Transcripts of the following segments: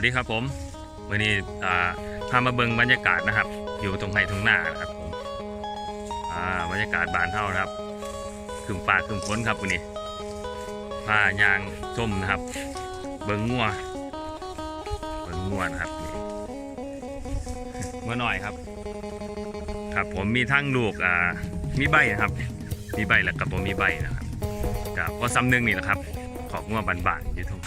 วัสดีครับผมวันนี้พามาเบิ่งบรรยากาศนะครับ อยู่ตรงไห้ตรงหน้านะครับผมบรรยากาศบานเท่านะครับขึ้นป่าขึ้นฝนครับวันนี้พายางส้มนะครับ เบิ่งงัวเบิ่งงัวนะครับนี่งัวหน่อยครับ ครับผมมีทั้งลูกมีใบนะครับ มีใบแล้วกับผมมีใบนะครับกับก็ซ้ำหนึงนี่แหละครับ ของงัวบานๆอยู่ตรงไห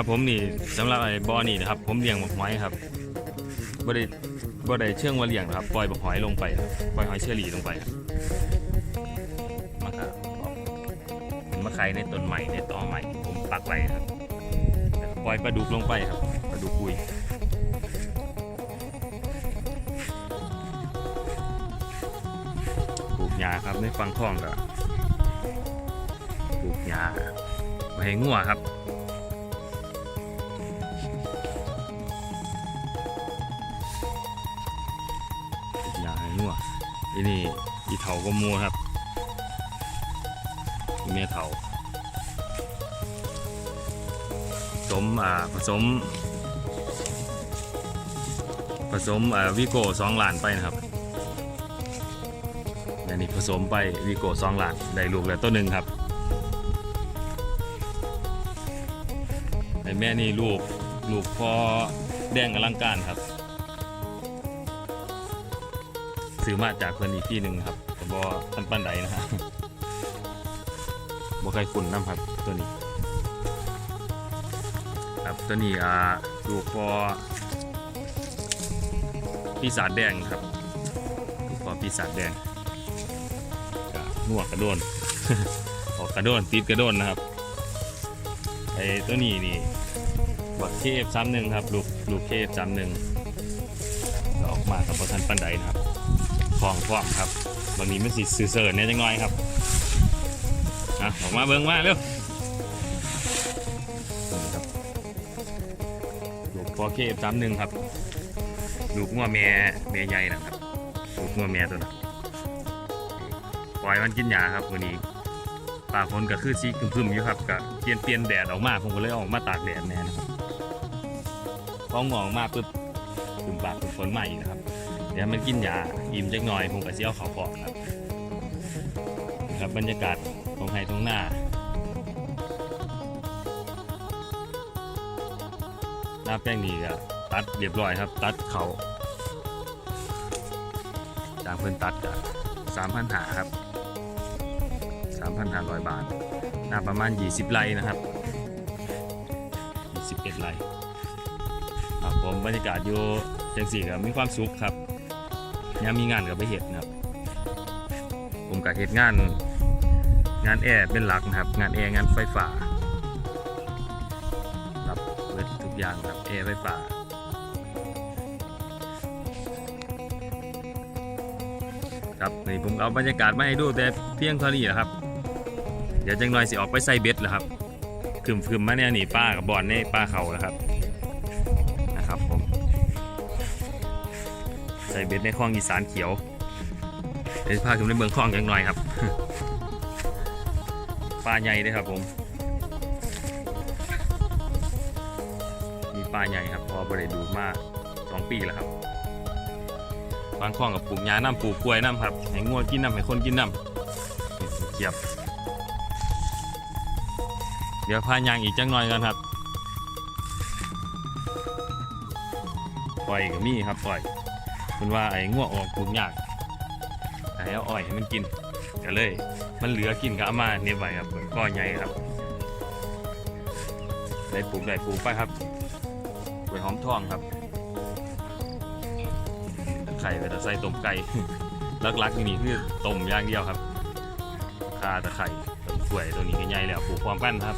ครับผมนี่สำหรับไอ้บอนี่นะครับ ผมเลี้ยงบักหอยครับบ่ได้บ่ได้เชื่องว่าเลี้ยงนะครับ ปล่อยบักหอยลงไปครับปล่อยหอยเชอรี่ลงไปครับมันก็เป็นมะไข่ในต้นใหม่ในตอใหม่ผมปักไว้ครับปล่อยปลาดุกลงไปครับปลาดุกปุยปลูกหญ้าครับในฟังคลองก็ปลูกหญ้าไว้ให้งัวครับ อีนี่อีเถาก็มัวครับเมียเถาผสมอ่าผสม ผสมอ่าวิโก้สองหลานไปนะครับอันนี้ผสมไปวิโก้สองหลานได้ลูกแล้วตัวหนึ่งครับแม่นี่ลูกลูกพอแดงอลังการครับ ซื้อมาจากเพื่อนอีกที่หนึ่งครับ แต่บอทันปันใดนะฮะบอใครคุณน้ำครับตัวนี้ ครับตัวนี้อ่าลูกพอปีศาจแดงครับลูกพอปีศาจแดงกะนวกกระโดนออกกระโดนติดกระโดนนะครับไอ้ตัวนี้นี่บักเคฟซ้ำหนึ่งครับ ลูกลูกเคฟซ้ำหนึ่งออกมากับบอทันปันใดนะครับ คลองพร้อมครับบางนี้มันสิสื่อเสริญเนี่ยจังน้อยครับอะออกมาเบิ่งมาเร็วลูกพอเคฟสามหนึ่งครับ ลูกงัวแม่แม่ใหญ่นะครับ ลูกงัวแม่ตัวนั้นปล่อยมันกินหญ้าครับวันนี้ป่าฝนก็คือสีคึมๆอยู่ครับก็เปลี่ยนเปลี่ยนแดดออกมาผมก็เลยออกมาตากแดดแน่นะครับพอหงออกมาปุ๊บถึงปากถึงฝนใหม่นะครับ เดี๋ยวมันกินยาอิ่มจักหน่อยผมก็สิเอาเขาปอกครับครับบรรยากาศตรงไฮตรงหน้าหน้าแป้งนี่ก็ตัดเรียบร้อยครับ ตัดเขาจางเพิ่นตัดก็สามพันหาครับสามพันห้าร้อยบาทหน้าประมาณ20ไร่นะครับ21ไร่ครับผมบรรยากาศอยู่จังสี่ก็มีความสุขครับ ยามมีงานกับไปเห็ดนะครับ ผมกับเห็ดงาน งานแอร์เป็นหลักนะครับ งานแอร์งานไฟฟ้าครับเปิดทุกอย่างครับแอร์ไฟฟ้าครับนี่ผมเอาบรรยากาศมาให้ดูแต่เพียงเท่านี้แหละครับ เดี๋ยวจังหน่อยสิออกไปใส่เบ็ดแล้วครับคืมคืมๆมาเนี่ยนี่ป้ากับบอลนี่ป้าเขาแล้วครับนะครับ ใส่เบ็ดในคลองอีสานเขียวเดี๋ยวพาขึ้นเมืองคลองอย่างหน่อยครับปลาใหญ่ด้วยครับผม มีปลาใหญ่ครับพอบริดูมาสองปีแล้วครับบางคลองกับปลูกหญ้าน้ำปลูกกล้วยน้ำครับให้งัวกินน้ำให้คนกินน้ำเกียบ เดี๋ยวพายางอีกจังหน่อยกันครับปล่อยก็มีครับปล่อย คุณว่าไอ้ง่วงออกปลูกยากให้เอาอ้อยให้มันกินก็เลย มันเหลือกินก็เอามาเน็บไว้ครับก้อนใหญ่ครับได้ปลูกได้ปลูกไปครับกล้วยหอมทองครับไข่ไปแต่ใส่ต้มไก่ลักๆนี่คือต้มย่างเดียวครับข่าตะไคร่ต้นกล้วยตัวนี้ก็ใหญ่แล้วปลูกพร้อมกันครับ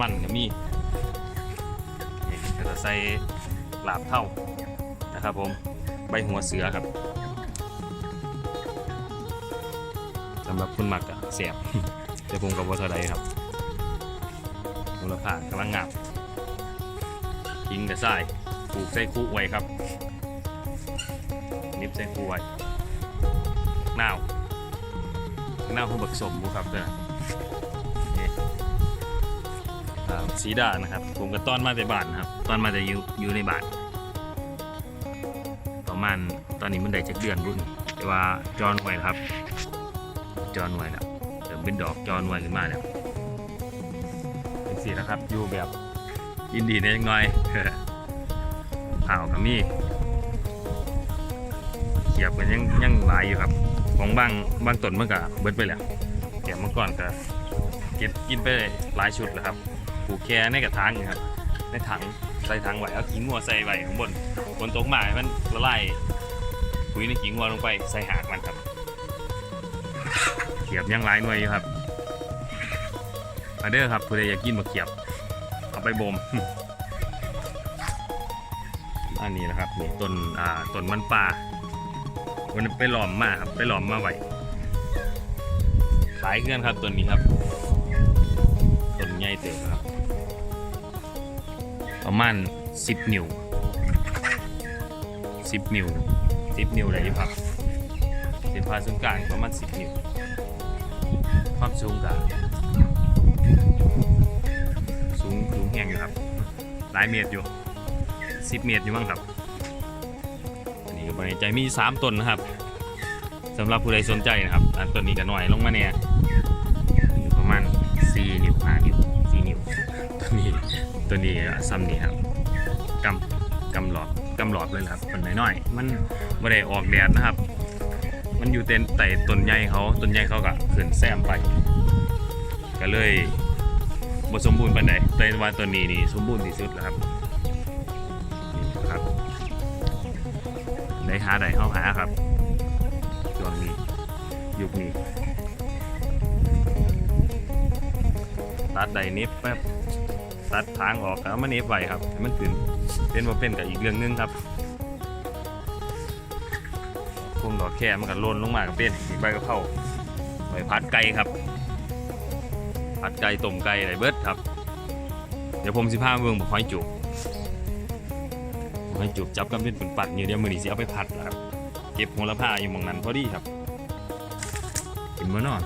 มันก็มีนี่ก็จะใส่ลาบเท่านะครับผม ใบหัวเสือครับสำหรับคุณหมักอะเสียบแต่ผมกับวัตถุใดครับมูลค่ากำลังงามกิงกับทรายปลูกใส่คู่ไว้ครับ นิบใส่คู่ไว้นาวนาวคือบักสมบูครับเด้อนี่อ่าสีดานะครับ ผมก็ต้อนมาแต่บ้านนะครับ ต้อนมาแต่อยู่อยู่ในบ้าน ประมาณตอนนี้มันได้จากเดือนรุ่น แต่ว่าจอนไว้แล้วครับ จอนไว้แล้วเดี๋ยวเป็นดอกจอนไว้ขึ้นมาแล้วเป็นสีแล้วครับอยู่แบบอินดีเนี่ยจังหน่อยข่ากับมีเขียบกันยังยังหลายอยู่ครับของบางบางต้นมันก็เบิดไปแล้วแกะมาก่อนก็เก็บกินไปหลายชุดแล้วครับปลูกแค่ในกระถางนี่ครับในถัง ใส่ถังไว้เอาขี้งัวใส่ไว้ข้างบนบนตกมาให้มันละลายปุ๋ยในขี้งัวลงไปใส่หากมันครับเขียบยังหลายหน่วยอยู่ครับมาเด้อครับผู้ใดอยากกินมะเขียบเอาไปบ่มอันนี้นะครับนี่ต้นอ่าต้นมันปลาวันนี้ไปหลอมมาครับไปหลอมมาไว้ขายเคลื่อนครับต้นนี้ครับต้นใหญ่เติบครับ ประมาณ10นิ้ว10นิ้ว10นิ้วได้อยู่ครับเส้นผ่าศูนย์กลางประมาณ10นิ้วความสูงกับสูงสูงแห้งอยู่ครับ หลายเมตรอยู่10เมตรอยู่มั้งครับอันนี้ก็บริใจมี3ต้นนะครับสำหรับผู้ใดสนใจนะครับอันต้นนี้ก็หน่อยลงมาเนี่ย ตัวนี้ซ้ำนี่ครับกำกำหลอดกำหลอดเลยครับมันน้อยๆมันไม่ได้ออกแดดนะครับ มันอยู่เต็นไต่ต้นใหญ่เขาต้นใหญ่เขาก็ขึ้นแซมไป ก็เลยบสมบูรณ์ปานใดแต่ว่าตัวนี้นี่สมบูรณ์ที่สุดแล้วครับนี่ครับได้หาได้เข้าหาครับช่วงนี้ยุคนี้ตัดใดนิบแป๊บ ตัดทางออกแล้วมันเนฟไว้ครับให้มันขึ้นเป็นว่าเป็นกับอีกเรื่องหนึงครับพวงดอกแค่มันก็ล่นลงมากับเป็นอีกใบกระเพราใบพัดไก่ครับ พัดไก่ต้มไก่อะไรเบิดครับ เดี๋ยวผมสิพาเมืองบอกหอยจุกหอยจุกจับกันเป็นปุ่นปัดอยู่เดี๋ยวมือนีสิเอาไปผัดแล้วครับ เก็บหัวละผ้าอยู่มองนั้นพอดีครับกินมื้อนอน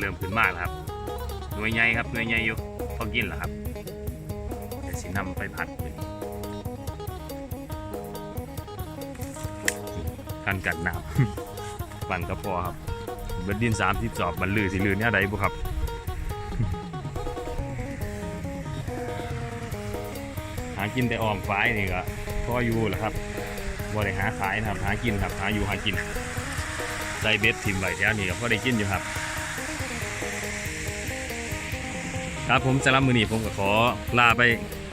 เริ่มขึ้นมากแล้วครับ หน่วยใหญ่ครับหน่วยใหญ่อยู่พอกินแล้วครับเดี๋ยวสินำไปผัดเลยกันกัดนาวปั่นก็พอครับเบิดดินสามสิบสอบมันลือสิลือเนี่ยใดบุครับหากินแต่ออมฝ้ายนี่ก็พออยู่แหละครับบ่ได้หาขายนะครับหากินครับหาอยู่หากินใส่เบ็ดทิมไว้แถวนี้ก็พอได้กินอยู่ครับ ครับผมสำหรับมือนีผมก็ขอลาไป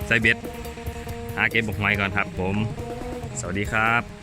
ใส่เบ็ดหาเก็บบกไม้ก่อนครับผม สวัสดีครับ